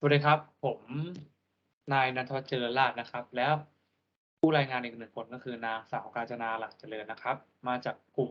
สวัสดีครับ ผมนายนันทวัฒน์เจริญราษฎร์นะครับ แล้วผู้รายงานอีกหนึ่งคนก็คือนางสาวกาญจนาหลักเจริญนะครับ มาจากกลุ่ม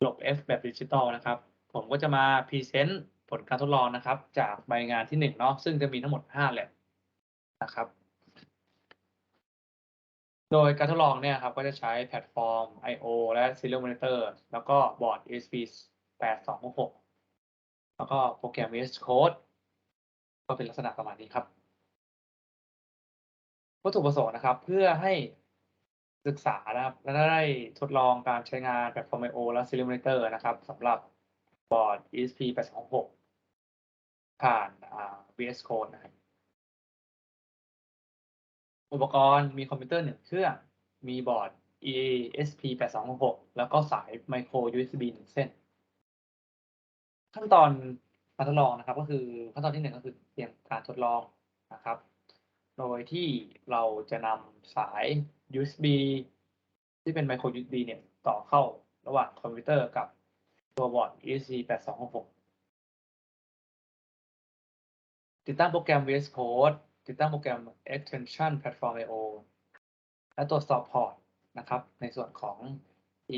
หลบ F แบบดิจิตอลนะครับ ผมก็จะมาพรีเซนต์ผลการทดลองนะครับ จากใบงานที่หนึ่งเนาะซึ่งจะมีทั้งหมดห้าแลบนะครับ โดยการทดลองเนี่ยครับก็จะใช้แพลตฟอร์ม I/O และ Serial Monitor แล้วก็บอร์ด USB 8266 แล้วก็โปรแกรม VS Code ก็เป็นลักษณะประมาณนี้ครับ วัตถุประสงค์นะครับ เพื่อให้ศึกษานะครับ และได้ทดลองการใช้งานแพลตฟอร์ม I/O และ Serial Monitor นะครับสำหรับบอร์ด ESP 8266ผ่าน VS Code นะครับอุปกรณ์มีคอมพิวเตอร์หนึ่งเครื่อง มีบอร์ด ESP 8266แล้วก็สาย Micro USB หนึ่งเส้น ขั้นตอน การทดลองนะครับ ก็คือขั้นตอนที่หนึ่งก็คือเตรียมการทดลองนะครับ โดยที่เราจะนำสาย USB ที่เป็น Micro USB เนี่ยต่อเข้าระหว่างคอมพิวเตอร์กับตัวบอร์ด ESP 8266 ติดตั้งโปรแกรม VS Code ติดตั้งโปรแกรม Extension Platform I/O และตรวจสอบพอร์ตนะครับ ในส่วนของ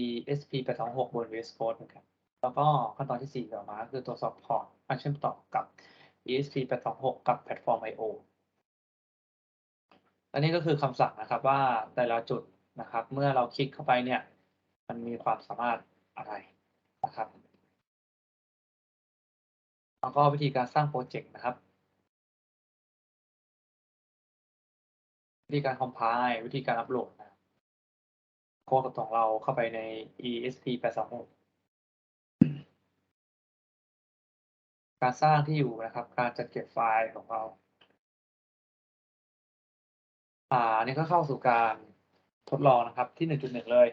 ESP 826 บน VS Code นะครับ แล้วก็ขั้นตอนที่4ต่อมาคือตรวจสอบพอร์ตการเชื่อมต่อกับ ESP 826กับแพลตฟอร์ม I/O และนี่ก็คือคำสั่งนะครับว่าแต่ละจุดนะครับ เมื่อเราคลิกเข้าไปเนี่ย มันมีความสามารถอะไรนะครับแล้วก็วิธีการสร้างโปรเจกต์นะครับ วิธีการคอมไพล์วิธีการอัปโหลดนะโค้ดของเราเข้าไปใน ESP 826 การสร้างที่อยู่นะครับ การจัดเก็บไฟล์ของเรา อ่าอันนี้ก็เข้าสู่การทดลองนะครับที่ 1.1 เลย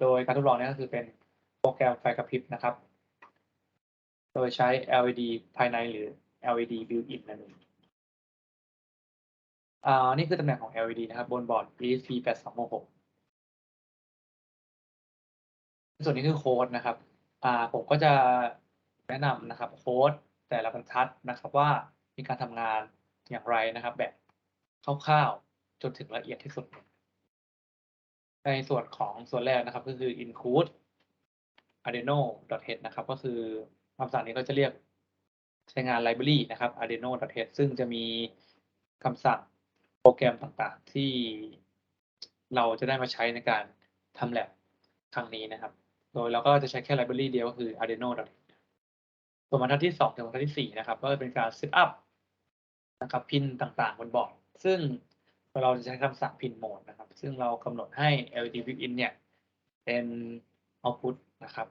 โดยการทดลองนี้ก็คือเป็นโปรแกรมไฟกระพริบนะครับ โดยใช้ LED ภายในหรือ LED built-in นั่นเองอ่านี่คือตำแหน่งของ LED นะครับ บนบอร์ด ESP 8266 ส่วนนี้คือโค้ดนะครับ อ่าผมก็จะแนะนำนะครับโค้ดแต่ละบรรทัดนะครับว่ามีการทำงานอย่างไรนะครับ แบบคร่าวๆจนถึงละเอียดที่สุด ในส่วนของส่วนแรกนะครับก็คือ include arduino.h นะครับ ก็คือคำสั่งนี้ก็จะเรียกใช้งาน library นะครับ arduino.h ซึ่งจะมีคำสั่งโปรแกรมต่างๆ ที่เราจะได้มาใช้ในการทำ lab ครั้งนี้นะครับ โดยเราก็จะใช้แค่ library เดียวก็คือ arduino.h ส่วนบรรทัดที่2ถึงบรรทัดที่ 4 นะครับ ก็เป็นการ set up นะครับพินต่างๆบนบอร์ดซึ่งเราจะใช้คำสั่งพินโหมดนะครับ ซึ่งเรากำหนดให้ LED built-in เนี่ย เป็น output นะครับ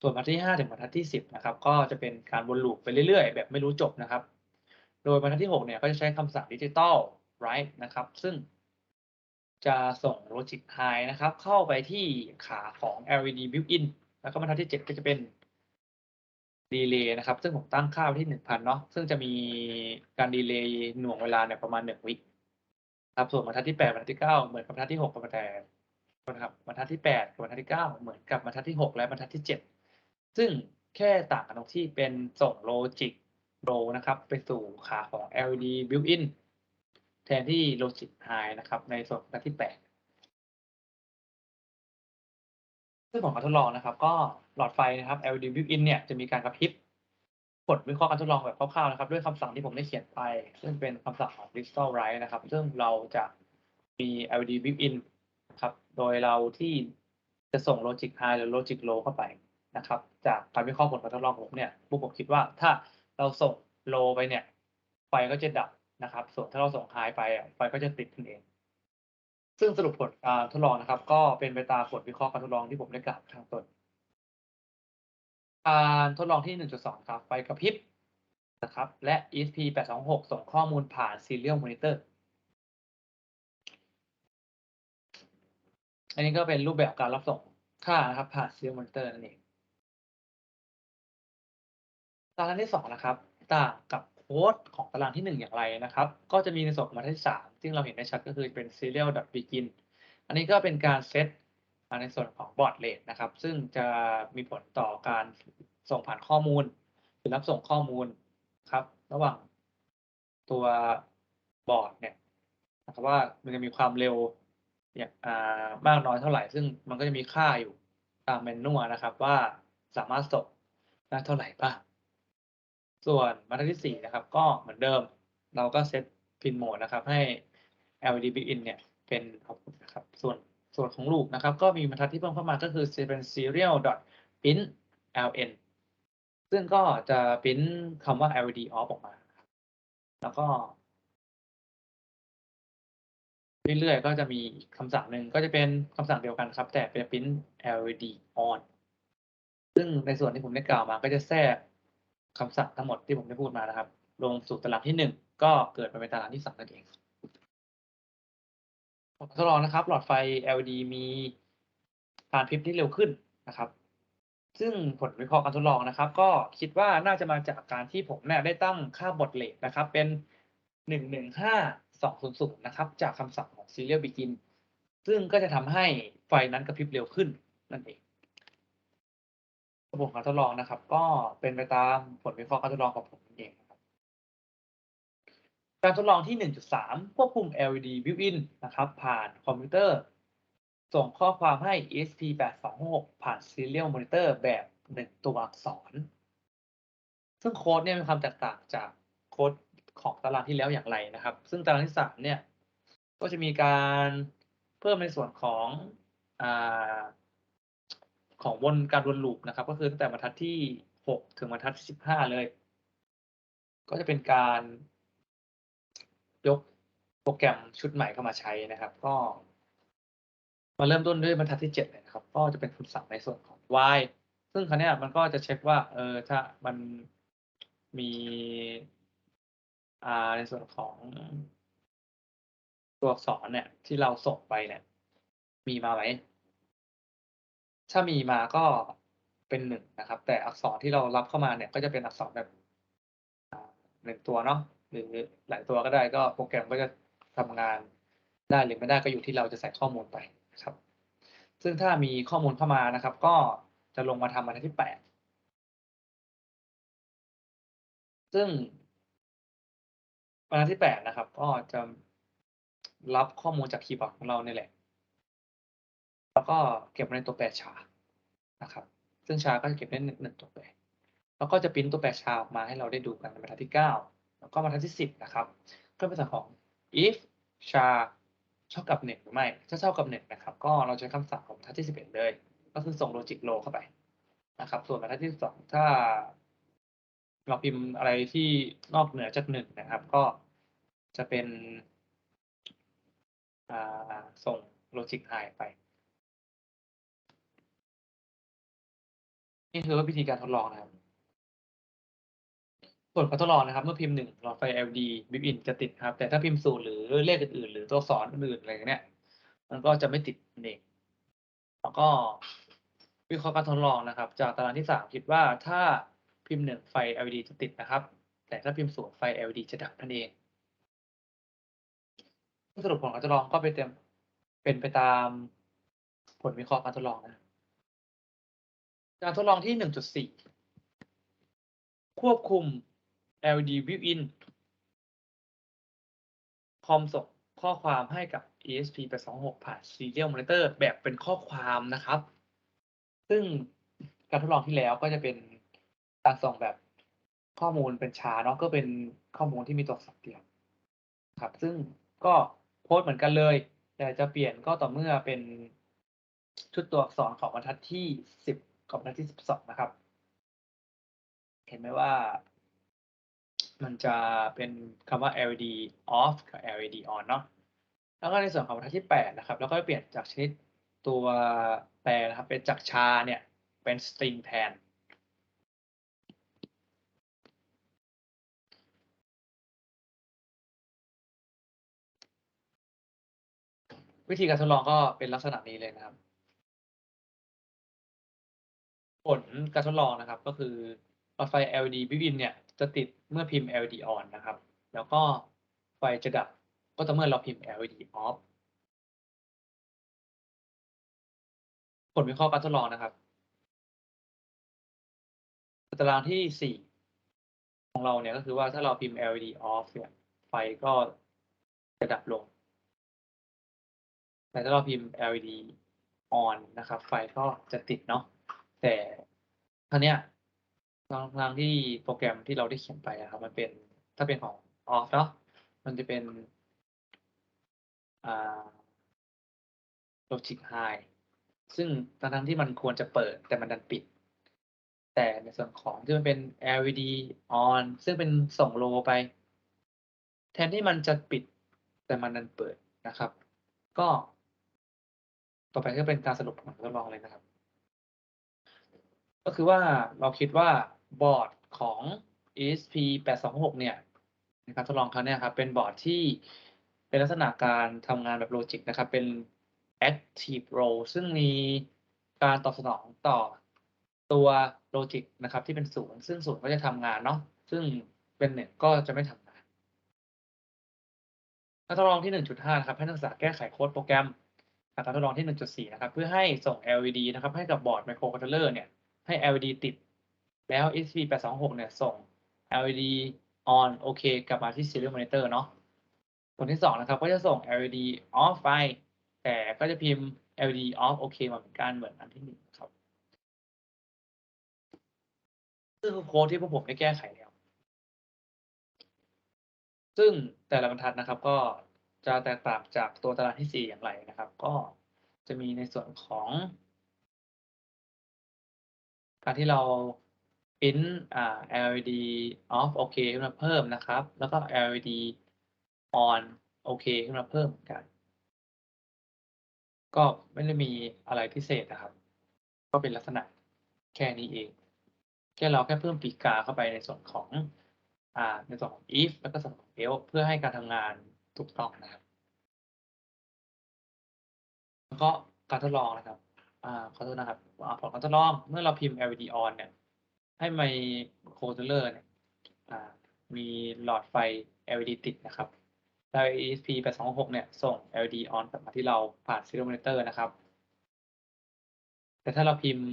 ส่วนบรรทัดที่ 5 ถึงบรรทัดที่ 10 นะครับ ก็จะเป็นการวนลูปไปเรื่อยๆ แบบไม่รู้จบนะครับ โดยบรรทัดที่ 6 เนี่ย ก็จะใช้คำสั่ง digital write นะครับ ซึ่ง จะส่ง logic high นะครับ เข้าไปที่ขาของ LED built-in แล้วก็บรรทัดที่ 7 ก็จะเป็นดีเลย์นะครับ ซึ่งผมตั้งค่าไว้ที่หนึ่งพันเนาะซึ่งจะมีการดีเลย์หน่วงเวลาเนี่ยประมาณหนึ่งวิครับส่วนบรรทัดที่แปดบรรทัดที่เก้าเหมือนกับบรรทัดที่หกกับบรรทัดนะครับบรรทัดที่แปดกับบรรทัดที่เก้าเหมือนกับบรรทัดที่หกและบรรทัดที่เจ็ดซึ่งแค่ต่างกันตรงที่เป็นส่งโลจิกโรนะครับ ไปสู่ขาของ LED built-in แทนที่ logic high นะครับ ในส่วนบรรทัดที่แปดซึ่งของการทดลองนะครับ ก็หลอดไฟนะครับ LED built-in เนี่ยจะมีการกระพริบผลวิเคราะห์การทดลองแบบคร่าวๆนะครับ ด้วยคำสั่งที่ผมได้เขียนไป ซึ่งเป็นคำสั่งของ digital write นะครับ ซึ่งเราจะมี LED built-in นะครับ โดยเราที่จะส่ง logic high หรือ logic low เข้าไปนะครับ จากการวิเคราะห์ผลการทดลองผมเนี่ยพวกผมคิดว่าถ้าเราส่ง low ไปเนี่ย ไฟก็จะดับ นะครับ ส่วนถ้าเราส่ง high ไปอะไฟก็จะติดขึ้นเอง ซึ่งสรุปผลการทดลองนะครับ ก็เป็นไปตามผลวิเคราะห์การทดลองที่ผมได้กล่าวข้างต้นการทดลองที่ 1.2 ครับ ไฟกระพริบนะครับ และ ESP 826 ส่งข้อมูลผ่าน Serial Monitor อันนี้ก็เป็นรูปแบบการรับส่งค่านะครับ ผ่าน Serial Monitor นั่นเองตารางที่ 2 นะครับ ต่างกับ ค้ดของตารางที่ 1 อย่างไรนะครับ ก็จะมีในส่วนของบรรทัดที่3ซึ่งเราเห็นได้ชัดก็คือเป็น serial.begin อันนี้ก็เป็นการเซตในส่วนของบอร์ดเรทนะครับ ซึ่งจะมีผลต่อการส่งผ่านข้อมูล หรือรับส่งข้อมูลครับ ระหว่างตัวบอร์ดเนี่ยนะครับว่ามันจะมีความเร็วเนี่ยอ่ามากน้อยเท่าไหร่ ซึ่งมันก็จะมีค่าอยู่ตามเมนูนะครับว่าสามารถส่งได้เท่าไหร่บ้าง ส่วนบรรทัดที่สี่นะครับ ก็เหมือนเดิม เราก็เซตพินโหมดนะครับ ให้ LED begin เนี่ย เป็น output นะครับ ส่วนส่วนของลูปนะครับ ก็มีบรรทัดที่เพิ่มเข้ามาก็คือเป็น serial dot print ln ซึ่งก็จะปริ้นคำว่า LED off ออกมา แล้วก็เรื่อยๆ ก็จะมีคำสั่งหนึ่งก็จะเป็นคำสั่งเดียวกันครับ แต่เป็นปริ้น LED on ซึ่งในส่วนที่ผมได้กล่าวมาก็จะแทรก คำสั่งทั้งหมดที่ผมได้พูดมานะครับ ลงสู่ตารางที่หนึ่งก็เกิดมาเป็นตารางที่สองนั่นเองทดลองนะครับ หลอดไฟ LED มีการพริบที่เร็วขึ้นนะครับ ซึ่งผลวิเคราะห์การทดลองนะครับ ก็คิดว่าน่าจะมาจากการที่ผมเนี่ยได้ตั้งค่าบทเลทนะครับ เป็นหนึ่งหนึ่งห้าสองศูนย์ศูนย์นะครับ จากคำสั่งของ serial begin ซึ่งก็จะทำให้ไฟนั้นกระพริบเร็วขึ้นนั่นเอง ระบบการทดลองนะครับ ก็เป็นไปตามผลวิเคราะห์การทดลองของผมเองนะครับ การทดลองที่ 1.3 ควบคุม LED built-in นะครับ ผ่านคอมพิวเตอร์ ส่งข้อความให้ ESP8266 ผ่าน Serial Monitor แบบหนึ่งตัวอักษร ซึ่งโค้ดเนี่ยมีความแตกต่างจากโค้ดของตารางที่แล้วอย่างไรนะครับ ซึ่งตารางที่ 3 เนี่ย ก็จะมีการเพิ่มในส่วนของอา ของวนการวนลูปนะครับ ก็คือตั้งแต่บรรทัดที่ 6 ถึงบรรทัดที่ 15 เลย ก็จะเป็นการยกโปรแกรมชุดใหม่เข้ามาใช้นะครับ ก็มาเริ่มต้นด้วยบรรทัดที่ 7 เลยนะครับ ก็จะเป็นคำสั่งในส่วนของ y ซึ่งครั้นี้มันก็จะเช็คว่า เออ ถ้ามันมีอ่าในส่วนของตัวอักษรเนี่ย ที่เราส่งไปเนี่ย มีมาไหม ถ้ามีมาก็เป็นหนึ่งนะครับ แต่อักษรที่เรารับเข้ามาเนี่ย ก็จะเป็นอักษรแบบหนึ่งตัวเนาะหรือหลายตัวก็ได้ก็โปรแกรมก็จะทำงานได้หรือไม่ได้ก็อยู่ที่เราจะใส่ข้อมูลไปนะครับ ซึ่งถ้ามีข้อมูลเข้ามานะครับ ก็จะลงมาทำบรรทัดที่แปดซึ่งบรรทัดที่แปดนะครับ ก็จะรับข้อมูลจากคีย์บอร์ดของเราเนี่ยแหละ แล้วก็เก็บไว้ในตัวแปรชานะครับ ซึ่งชาก็จะเก็บได้หนึ่งตัวแปร แล้วก็จะปริ้นตัวแปรชาออกมาให้เราได้ดูกันในบรรทัดที่เก้าแล้วก็บรรทัดที่สิบนะครับ ก็เป็นส่วนของ if ชาเท่ากับหนึ่งหรือไม่ ถ้าเท่ากับหนึ่งนะครับ ก็เราใช้คำสั่งของบรรทัดที่สิบเอ็ดเลย ก็คือส่ง logic low เข้าไปนะครับ ส่วนบรรทัดที่สองถ้า เราพิมพ์อะไรที่นอกเหนือจากหนึ่งนะครับ ก็จะเป็นส่ง logic high ไป นี่คือวิธีการทดลองนะครับผลการทดลองนะครับ เมื่อพิมพ์หนึ่งหลอดไฟ LED built in จะติดครับ แต่ถ้าพิมพ์ศูนย์หรือเลขอื่นๆ หรือตัวอักษรอื่นๆอะไรเนี้ย มันก็จะไม่ติดเองแล้วก็วิเคราะห์การทดลองนะครับ จากตารางที่สามคิดว่าถ้าพิมพ์หนึ่งไฟ LED จะติดนะครับ แต่ถ้าพิมพ์ศูนย์ไฟ LED จะดับนั่นเองสรุปผลการทดลองก็เป็นเต็มเป็นไปตามผลวิเคราะห์การทดลองนะ การทดลองที่ 1.4 ควบคุม LED built-in คอมส่งข้อความให้กับ ESP826 ผ่าน Serial Monitor แบบเป็นข้อความนะครับ ซึ่งการทดลองที่แล้วก็จะเป็นการส่งแบบข้อมูลเป็นชาเนาะก็เป็นข้อมูลที่มีตัวสับเดียวครับ ซึ่งก็โพสเหมือนกันเลย แต่จะเปลี่ยนก็ต่อเมื่อเป็นชุดตัวอักษรของบรรทัดที่ 10กับรรทัดที่12นะครับ เห็นไหมว่า มันจะเป็นคำว่า LED off กับ LED on เนาะแล้วก็ในส่วนของบรรทัดที่8นะครับ แล้วก็เปลี่ยนจากชนิดตัวแปรนะครับ เป็นจากชาเนี่ย เป็น string แทนวิธีการทดลองก็เป็นลักษณะนี้เลยนะครับ ผลการทดลองนะครับ ก็คือหลอดไฟ LED built-in เนี่ยจะติดเมื่อพิมพ์ LED on นะครับ แล้วก็ไฟจะดับก็ต่อเมื่อเราพิมพ์ LED off ผลวิเคราะห์การทดลองนะครับตารางที่ 4 ของเราเนี่ยก็คือว่าถ้าเราพิมพ์ LED off เนี่ยไฟก็จะดับลง แต่ถ้าเราพิมพ์ LED on นะครับ ไฟก็จะติดเนาะ แต่ครั้งเนี้ยทางทางที่โปรแกรมที่เราได้เขียนไปนะครับ มันเป็นถ้าเป็นของ off เนาะมันจะเป็นอ่า logic high ซึ่งทั้งที่มันควรจะเปิดแต่มันดันปิด แต่ในส่วนของที่มันเป็น LED on ซึ่งเป็นส่งโลไป แทนที่มันจะปิดแต่มันดันเปิดนะครับ ก็ต่อไปก็เป็นการสรุปผลทดลองเลยนะครับ ก็คือว่าเราคิดว่าบอร์ดของ ESP 826เนี่ยนการทดลองครั้งเนี้ยครับเป็นบอร์ดที่เป็นลักษณะการทำงานแบบโลจิกนะครับ เป็น active role ซึ่งมีการตอบสนองต่อตัวโลจิกนะครับที่เป็นศูนย์ซึ่งศูนย์ก็จะทำงานเนาะซึ่งเป็นหนึ่งก็จะไม่ทำงานการทดลองที่ 1.5 นะครับ ให้นักศึกษาแก้ไขโค้ดโปรแกรมการทดลองที่ 1.4 นะครับ เพื่อให้ส่ง LED นะครับ ให้กับบอร์ดไมโครคอนโทรลเลอร์เนี่ย ให้ LED ติด แล้ว ESP 826 เนี่ยส่ง LED on โอเคกลับมาที่ serial monitor เนาะผลที่2นะครับก็จะส่ง LED off ไป แต่ก็จะพิมพ์ LED off โอเคมาเหมือนกันเหมือนอันที่หนึ่งครับซึ่งคือโค้ดที่พวกผมได้แก้ไขแล้ว ซึ่งแต่ละบรรทัดนะครับ ก็จะแตกต่างจากตัวตารางที่ 4 อย่างไรนะครับ ก็จะมีในส่วนของ การที่เราพิมพ์อ่า LED off โอเคขึ้นมาเพิ่มนะครับ แล้วก็ LED on โอเคขึ้นมาเพิ่มเหมือนกัน ก็ไม่ได้มีอะไรพิเศษนะครับ ก็เป็นลักษณะแค่นี้เอง แค่เราแค่เพิ่มปีกาเข้าไปในส่วนของอ่าในส่วนของ if แล้วก็ส่วนของ else เพื่อให้การทำงานถูกต้องนะครับแล้วก็การทดลองนะครับ ขอโทษนะครับอ่าผลการทดลองเมื่อเราพิมพ์ LED on เนี่ย ให้ไมโครคอนโทรลเลอร์เนี่ยอ่ามีหลอดไฟ LED ติดนะครับแล้ว ESP 826เนี่ย ส่ง LED on กลับมาที่เราผ่าน serial monitor นะครับ แต่ถ้าเราพิมพ์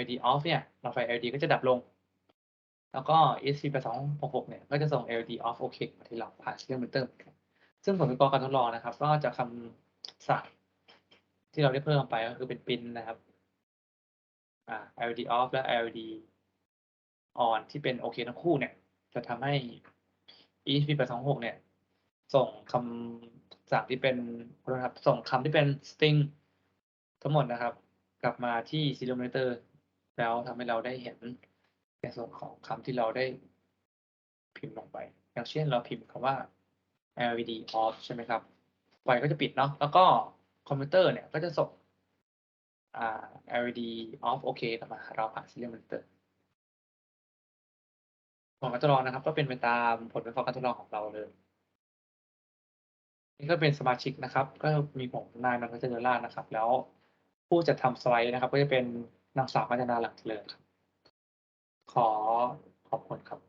LED off เนี่ย หลอดไฟ LED ก็จะดับลง แล้วก็ ESP 8266เนี่ย ก็จะส่ง LED off โอเคมาที่เราผ่าน serial monitor เหมือนกันซึ่งผลประกอบการทดลองนะครับ ก็จะคำสั่ง ที่เราได้เพิ่มไปก็คือเป็นปินนะครับอ่า LED off และ LED on ที่เป็นโอเคทั้งคู่เนี่ย จะทำให้ ESP 826เนี่ย ส่งคำสั่งที่เป็นนะครับส่งคำที่เป็น string ทั้งหมดนะครับ กลับมาที่ serial monitor แล้วทำให้เราได้เห็นในส่วนของคำที่เราได้พิมพ์ลงไป อย่างเช่นเราพิมพ์คำว่า LED off ใช่ไหมครับ ไฟก็จะปิดเนาะแล้วก็ คอมพิวเตอร์เนี่ยก็จะส่งอ่า LED off โอเคกลับมาหาเราผ่าน serial monitor ผลการทดลองนะครับ ก็เป็นไปตามผลวิเคราะห์การทดลองของเราเลย นี่ก็เป็นสมาชิกนะครับ ก็มีผมนายนันทเจริญราชนะครับ แล้วผู้จัดทำสไลด์นะครับ ก็จะเป็นนางสาวกัญจนาหลักเจริญครับขอขอบคุณครับ